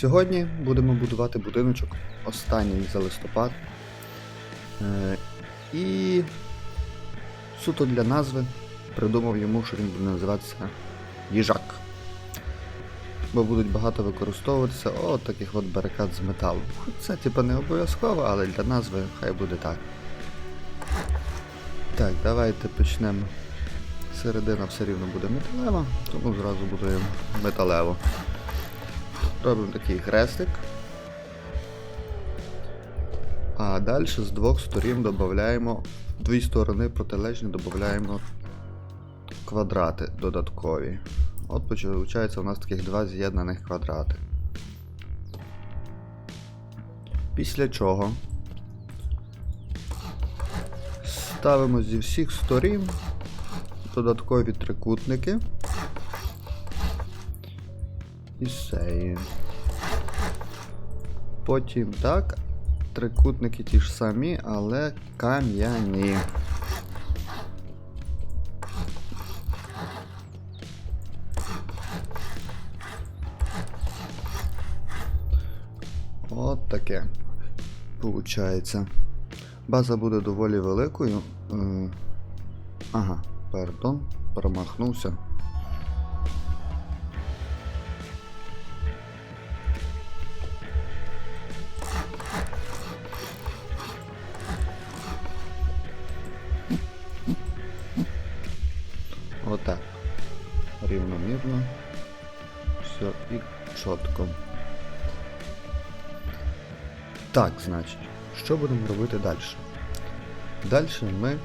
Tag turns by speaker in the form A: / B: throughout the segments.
A: Сьогодні будемо будувати будиночок останній за листопад. Е, і суто для назви придумав йому, що він буде називатися їжак. Бо будуть багато використовуватися от таких от барикад з металу. Це типа не обов'язково, але для назви хай буде так. Так, давайте почнемо. Середина все рівно буде металева, тому зразу будуємо металево. Робимо такий хрестик. А далі з двох сторін додаємо, дві сторони протилежні додаємо квадрати додаткові. От виходить у нас таких два з'єднаних квадрати. Після чого ставимо зі всіх сторін додаткові трикутники. І сеї. Потім так. Трикутники ті ж самі, але кам'яні. От таке. Получається. База буде доволі великою. Е, Ага, пардон, промахнувся. Так, значить, що будемо робити далі? Далі ми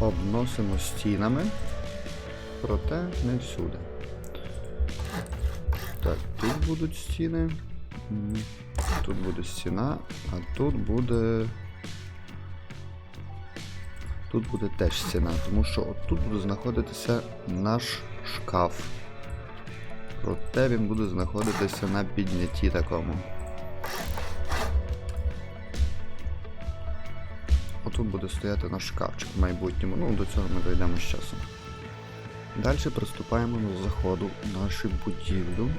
A: обносимо стінами, проте не всюди. Так, тут будуть стіни. Тут буде стіна, а тут буде. Тут буде теж стіна, тому що тут буде знаходитися наш шкаф. Проте він буде знаходитися на піднятті такому. Отут буде стояти наш шкафчик в майбутньому. Ну, до цього ми дійдемо з часом. Далі приступаємо до заходу в нашу будівлю.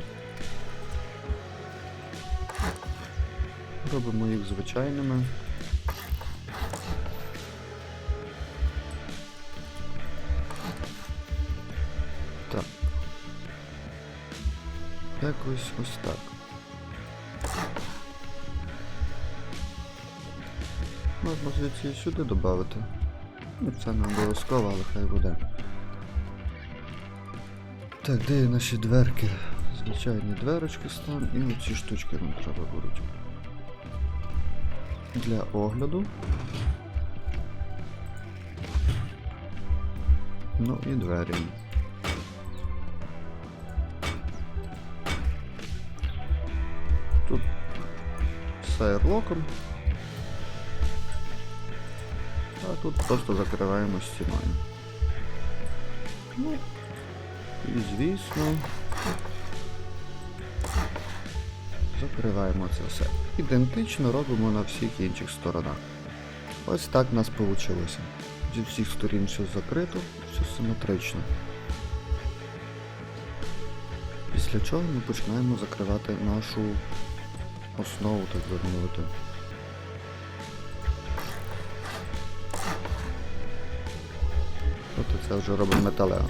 A: Робимо їх звичайними. Так. Якось ось так. І сюди додати. Ну, це не обов'язково, але хай буде. Так, де наші дверки? Звичайні дверочки стан і оці штучки нам треба будуть. Для огляду. Ну і двері. Тут з тут просто закриваємо стіною. Ну, і звісно. Закриваємо це все. Ідентично робимо на всіх інших сторонах. Ось так в нас вийшло. Зі всіх сторін все закрито, все симетрично. Після чого ми починаємо закривати нашу основу, так би мовити. Це вже робимо металево.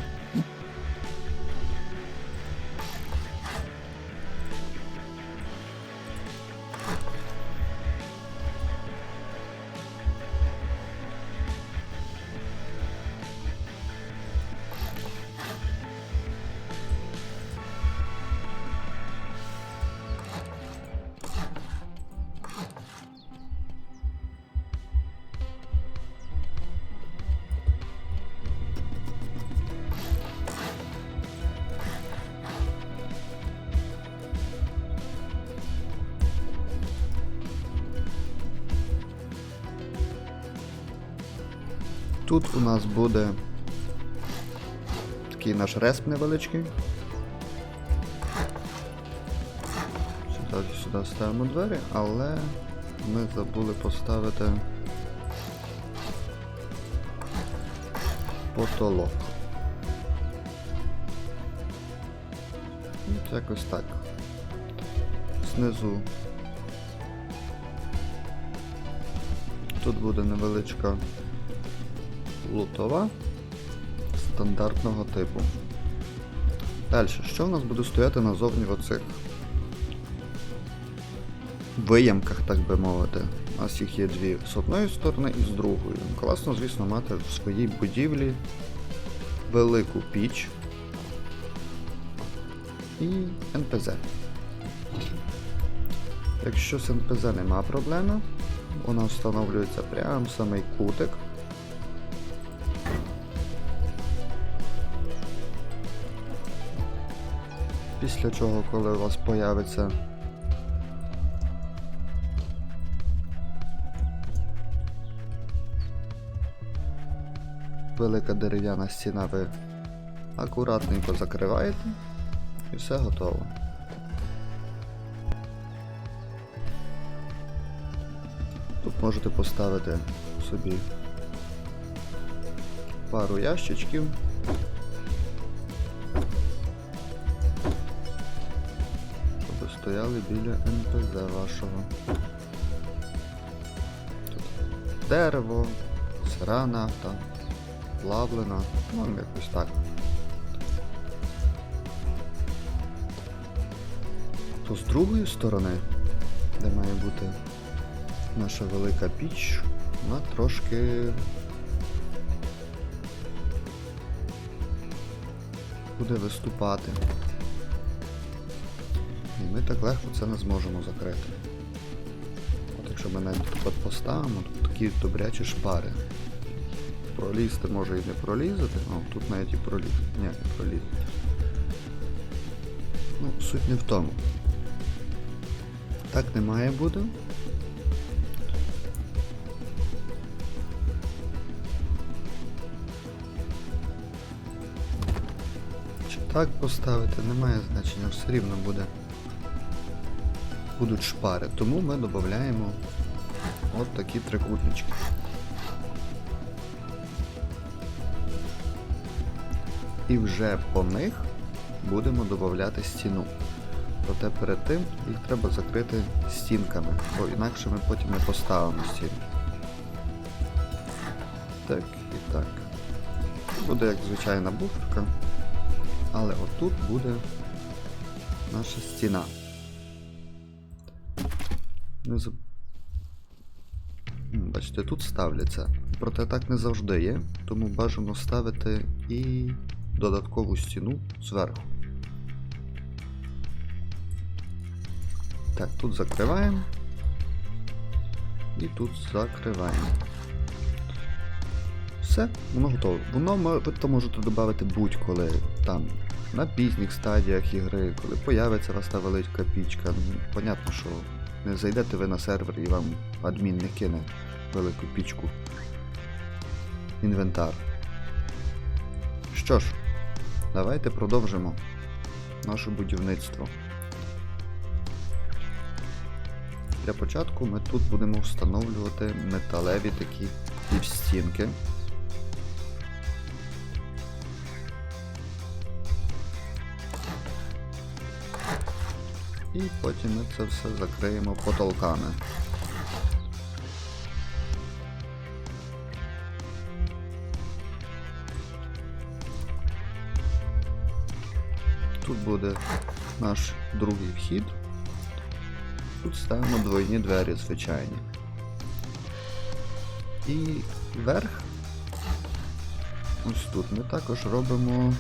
A: Тут у нас буде такий наш респ невеличкий. Сюди, сюди ставимо двері, але ми забули поставити потолок. От якось так. внизу. Тут буде невеличка лутова стандартного типу. Далі, що в нас буде стояти назовні в оцих виямках, так би мовити. У нас їх є дві з одної сторони і з другої. Класно, звісно, мати в своїй будівлі велику піч і НПЗ. Якщо з НПЗ нема проблеми, вона встановлюється прямо в самий кутик. Після чого, коли у вас появиться велика дерев'яна стіна, ви акуратненько закриваєте і все готово. Тут можете поставити собі пару ящичків. Стояли біля НПЗ вашого. Тут дерево, сира нафта, плавлена, ну якось так. То з другої сторони, де має бути наша велика піч, вона трошки буде виступати. Ми так легко це не зможемо закрити. От якщо ми навіть тут поставимо, тут такі добрячі шпари. Пролізти може і не пролізати, о, тут навіть і проліз. Ні, не проліз. Ну, суть не в тому. Так не має бути. Чи так поставити, немає значення, все рівно буде. Будуть шпари, тому ми додаємо от такі трикутнички. І вже по них будемо додати стіну. Проте перед тим їх треба закрити стінками, бо інакше ми потім не поставимо стіну. Так і так. Буде як звичайна буферка, але отут буде наша стіна. Бачите, тут ставляться. Проте так не завжди є, тому бажано ставити і додаткову стіну зверху. Так, тут закриваємо. І тут закриваємо. Все, воно готове. Воно ви то можете додати будь-коли там на пізніх стадіях ігри, коли появиться вас та велика пічка. Ну, понятно, що не зайдете ви на сервер і вам адмін не кине велику пічку. Інвентар. Що ж, давайте продовжимо наше будівництво. Для початку ми тут будемо встановлювати металеві такі півстінки. І потім ми це все закриємо потолками. Буде наш другий вхід. Тут ставимо двойні двері звичайні. І верх. Ось тут ми також робимо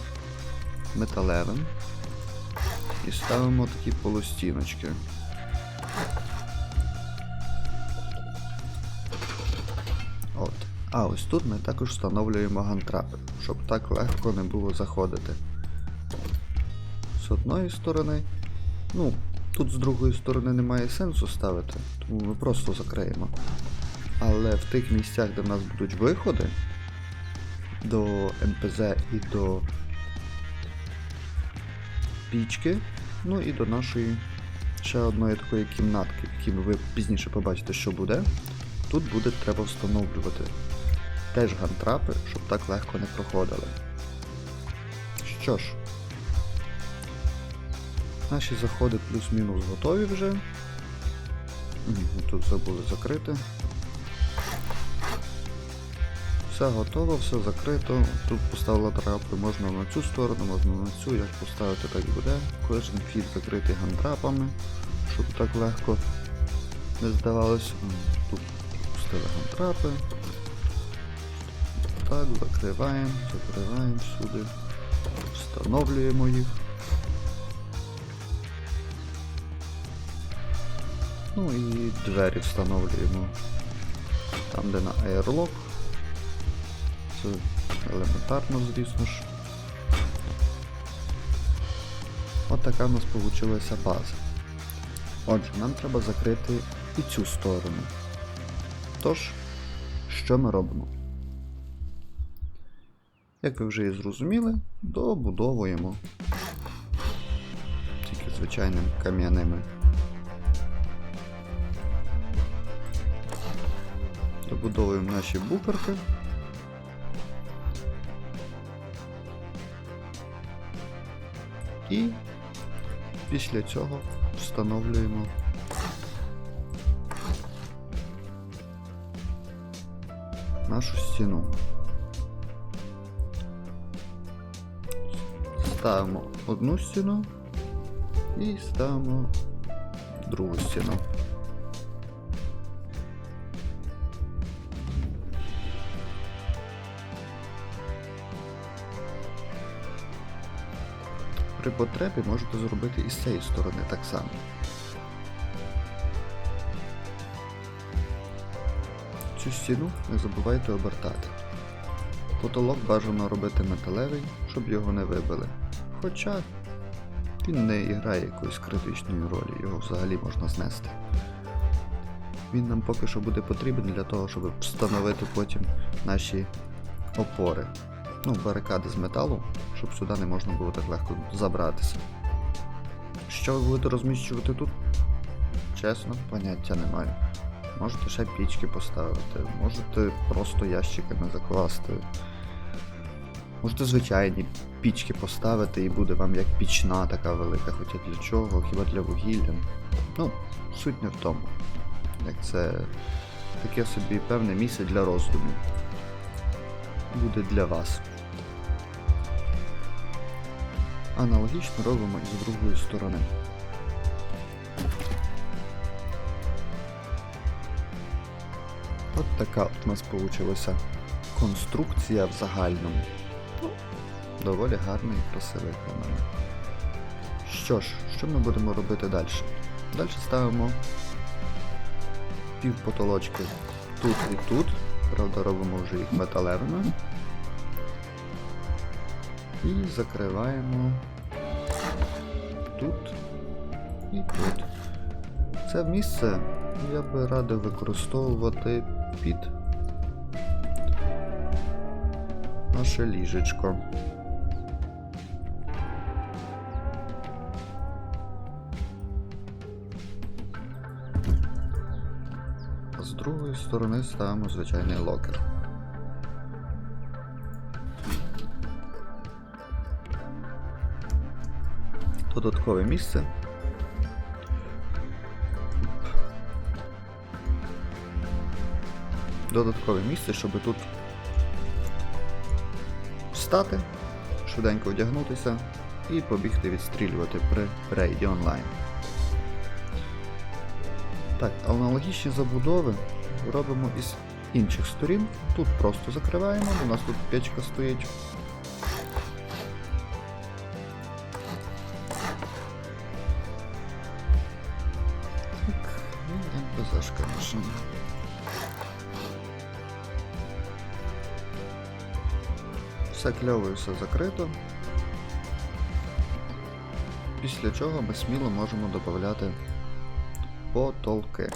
A: металевим. І ставимо такі полустіночки. От. А ось тут ми також встановлюємо гантрапи, щоб так легко не було заходити. З одної сторони, ну, тут з другої сторони немає сенсу ставити, тому ми просто закриємо. Але в тих місцях, де в нас будуть виходи до НПЗ і до пічки, ну і до нашої ще одної такої кімнатки, в якій ви пізніше побачите, що буде. Тут буде треба встановлювати теж гантрапи, щоб так легко не проходили. Що ж, наші заходи плюс-мінус готові вже. Тут забули закрити. Все готово, все закрито. Тут поставила трапи, можна на цю сторону, можна на цю, як поставити, так і буде. Кожен вхід закритий гантрапами, щоб так легко не здавалось. Тут пустили гантрапи. Так, закриваємо, закриваємо сюди. Встановлюємо їх. Ну і двері встановлюємо там, де на аерлок. Це елементарно, звісно ж. От така в нас вийшла база. Отже, нам треба закрити і цю сторону. Тож, що ми робимо? Як ви вже і зрозуміли, добудовуємо тільки звичайними кам'яними. Добудовуємо наші буферки. І після цього встановлюємо нашу стіну. Ставимо одну стіну і ставимо другу стіну. При потребі можете зробити і з цієї сторони так само. Цю стіну не забувайте обертати. Потолок бажано робити металевий, щоб його не вибили. Хоча він не грає якоїсь критичної ролі, його взагалі можна знести. Він нам поки що буде потрібен для того, щоб встановити потім наші опори. Ну, барикади з металу, щоб сюди не можна було так легко забратися. Що ви будете розміщувати тут? Чесно, поняття не маю. Можете ще пічки поставити, можете просто ящиками закласти. Можете звичайні пічки поставити і буде вам як пічна така велика, хоча для чого, хіба для вугілля. Ну, суть не в тому. Як це таке собі певне місце для роздумів. Буде для вас. Аналогічно робимо і з другої сторони. От така от у нас вийшла конструкція в загальному. Доволі гарний і красивий мене. Що ж, що ми будемо робити далі? Далі ставимо пів потолочки тут і тут. Правда, робимо вже їх металевими. І закриваємо тут і тут. Це місце я би радив використовувати під наше ліжечко. З другої сторони ставимо звичайний локер. Додаткове місце. Додаткове місце, щоб тут встати, швиденько одягнутися і побігти відстрілювати при рейді онлайн. Так, аналогічні забудови робимо із інших сторін. Тут просто закриваємо, у нас тут печка стоїть. Все кльово і все закрито. Після чого ми сміло можемо додати потолки.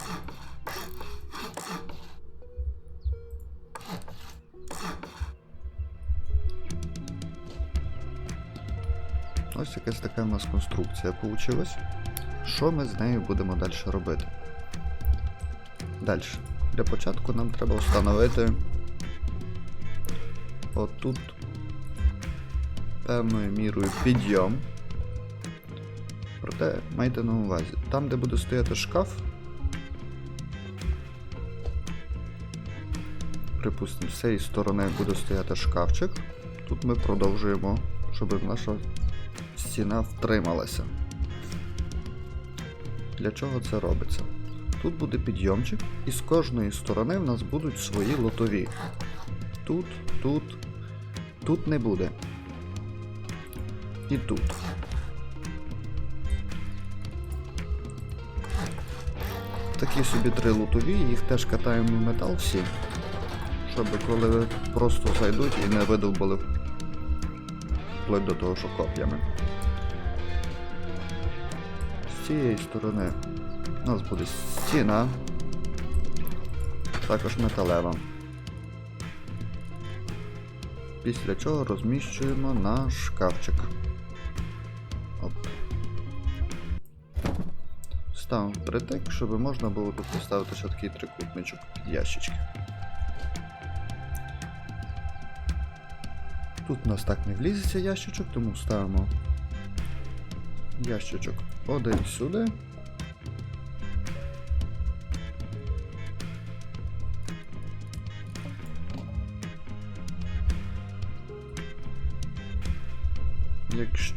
A: Ось якась така в нас конструкція вийшла. Що ми з нею будемо далі робити? Далі. Для початку нам треба встановити отут певною мірою підйом. Проте майте на увазі. Там, де буде стояти шкаф, припустимо, з цієї сторони буде стояти шкафчик. Тут ми продовжуємо, щоб наша стіна втрималася. Для чого це робиться? Тут буде підйомчик, і з кожної сторони в нас будуть свої лотові. Тут, тут, тут не буде. І тут. Такі собі три лутові, їх теж катаємо в метал всі. Щоб коли просто зайдуть і не видовбали вплоть до того, що коп'ями. З цієї сторони у нас буде стіна, також металева. Після чого розміщуємо наш шкафчик. Оп. Ставимо притик, щоб можна було тут поставити ще такий трикутничок під ящички. Тут у нас так не влізеться ящичок, тому ставимо ящичок один сюди.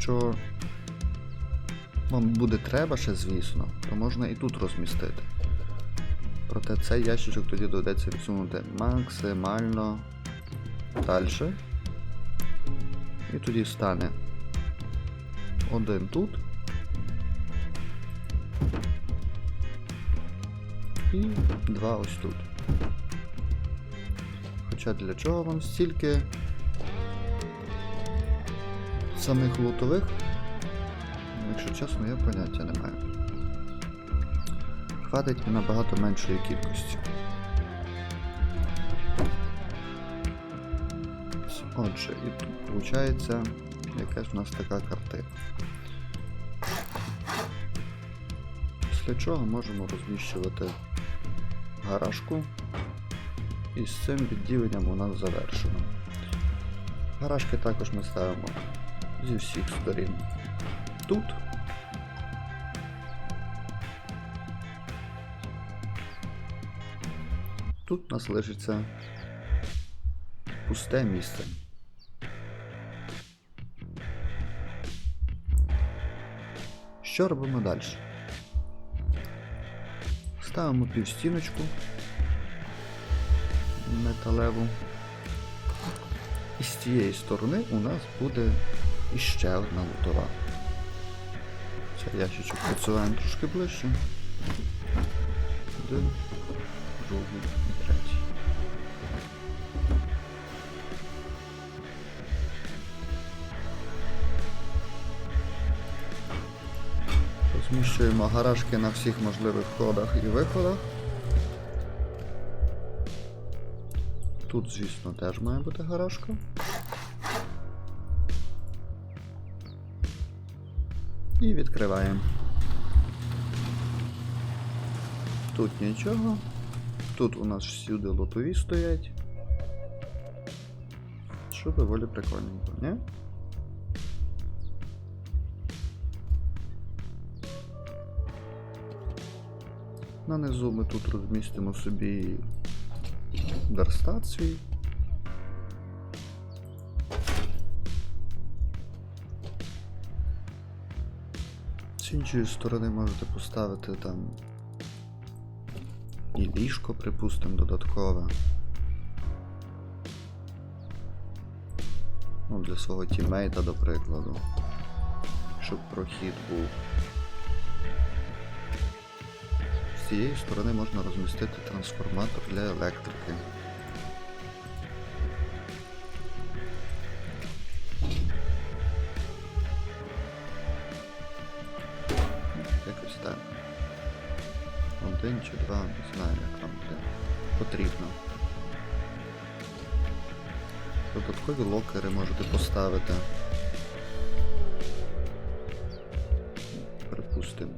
A: Якщо вам буде треба ще, звісно, то можна і тут розмістити. Проте цей ящичок тоді доведеться відсунути максимально далі. І тоді стане один тут. І два ось тут. Хоча для чого вам стільки самих лутових? Якщо чесно, я поняття не маю. Хватить набагато меншої кількості. Отже, і тут виходить якась у нас така картина. Після чого можемо розміщувати гаражку. І з цим відділенням у нас завершено. Гаражки також ми ставимо зі всіх сторін. Тут. Тут у нас лишиться пусте місце. Що робимо далі? Ставимо півстіночку металеву. І з цієї сторони у нас буде іще одна лутова. Це ящичок підсуваємо трошки ближче. Один, другий і третій. Розміщуємо гаражки на всіх можливих входах і виходах. Тут, звісно, теж має бути гаражка. І відкриваємо. Тут нічого. Тут у нас всюди лотові стоять. Що доволі прикольненько, ні? Нанизу ми тут розмістимо собі верстат свій. Іншої сторони можете поставити там і ліжко, припустимо, додаткове. Ну, для свого тіммейта, до прикладу. Щоб прохід був. З цієї сторони можна розмістити трансформатор для електрики. Не знаю, як вам буде потрібно. Додаткові локери можете поставити. Припустимо,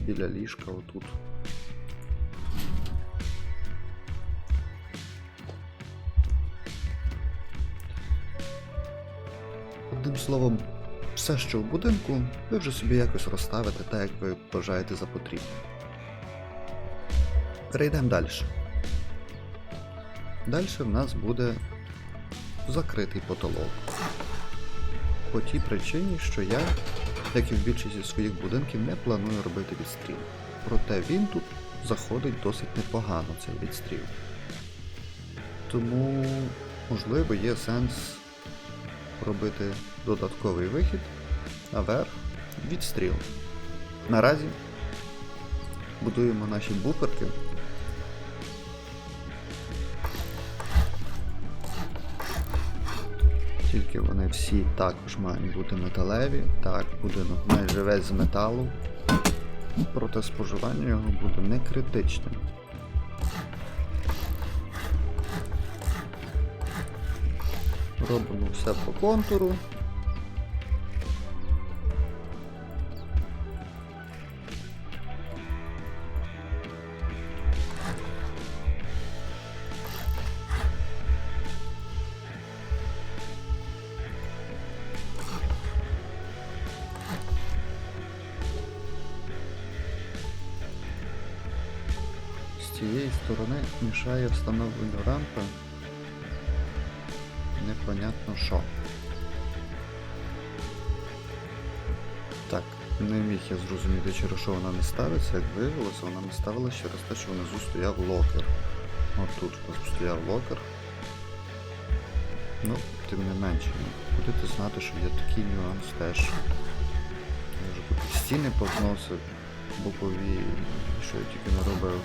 A: біля ліжка отут. Одним словом, все, що в будинку, ви вже собі якось розставите так, як ви вважаєте за потрібне. Перейдемо далі. Далі в нас буде закритий потолок. По тій причині, що я, як і в більшості своїх будинків, не планую робити відстріл. Проте він тут заходить досить непогано, цей відстріл. Тому, можливо, є сенс робити додатковий вихід, а верх відстріл. Наразі будуємо наші буферки. Тільки вони всі також мають бути металеві. Так, будинок майже весь з металу. Проте споживання його буде не критичним. Робимо все по контуру. Мішає встановленню рампи. Непонятно що. Так, не міг я зрозуміти, через що вона не ставиться. Як виявилося, вона не ставилась через те, що внизу стояв локер. От тут у нас стояв локер. Ну, тим не менше, будете знати, що є такий нюанс теж. Я вже тут стіни позносив, бокові, що я тільки не робив.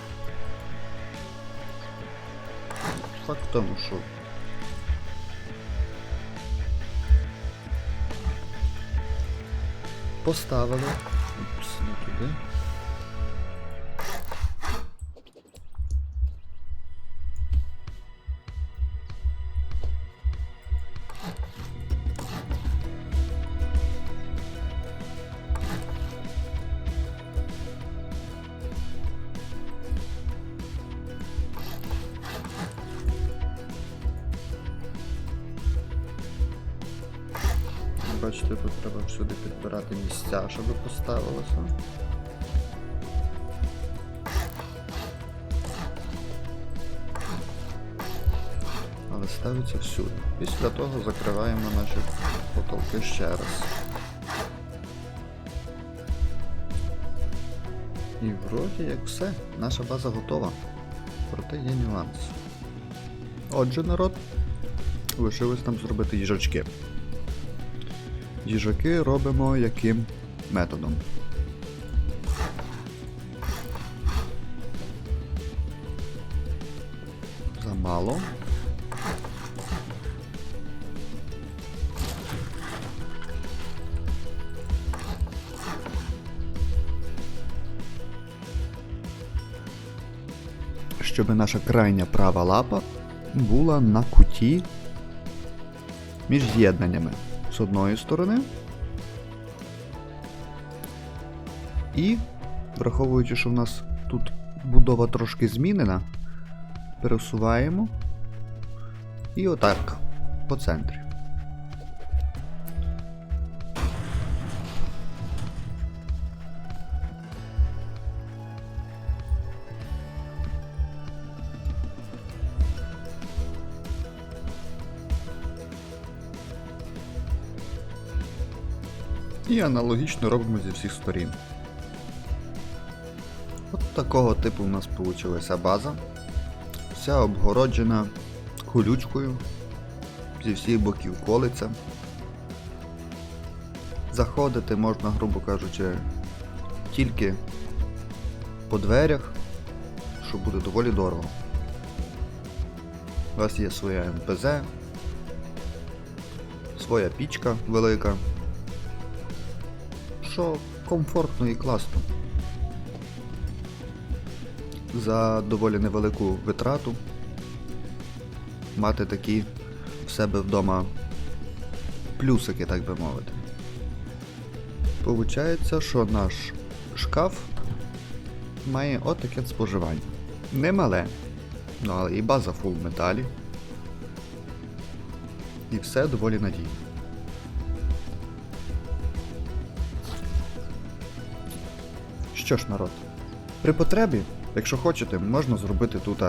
A: Факт в тому, що поставили. Упс, не туди. Бачите, тут треба всюди підбирати місця, щоб поставилося. Але ставиться всюди. Після того закриваємо наші потолки ще раз. І вроді як все, наша база готова. Проте є нюанс. Отже, народ, лишилось нам зробити їжачки. Їжаки робимо яким методом? Замало. Щоб наша крайня права лапа була на куті між з'єднаннями з одної сторони. І, враховуючи, що в нас тут будова трошки змінена, пересуваємо і отак по центрі. І аналогічно робимо зі всіх сторін. От такого типу у нас вийшла база. Вся обгороджена колючкою, зі всіх боків колиться. Заходити можна, грубо кажучи, тільки по дверях, що буде доволі дорого. У вас є своя НПЗ, своя пічка велика що комфортно і класно. За доволі невелику витрату мати такі в себе вдома плюсики, так би мовити. Получається, що наш шкаф має отаке споживання. Немале, ну але і база фул металі. І все доволі надійно. Що ж, народ, при потребі, якщо хочете, можна зробити тут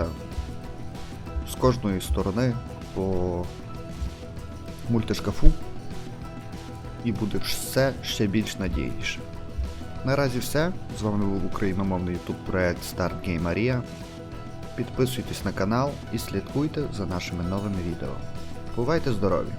A: з кожної сторони по мультишкафу, і буде все ще більш надійніше. Наразі все. З вами був україномовний YouTube проект Start Game Maria. Підписуйтесь на канал і слідкуйте за нашими новими відео. Бувайте здорові!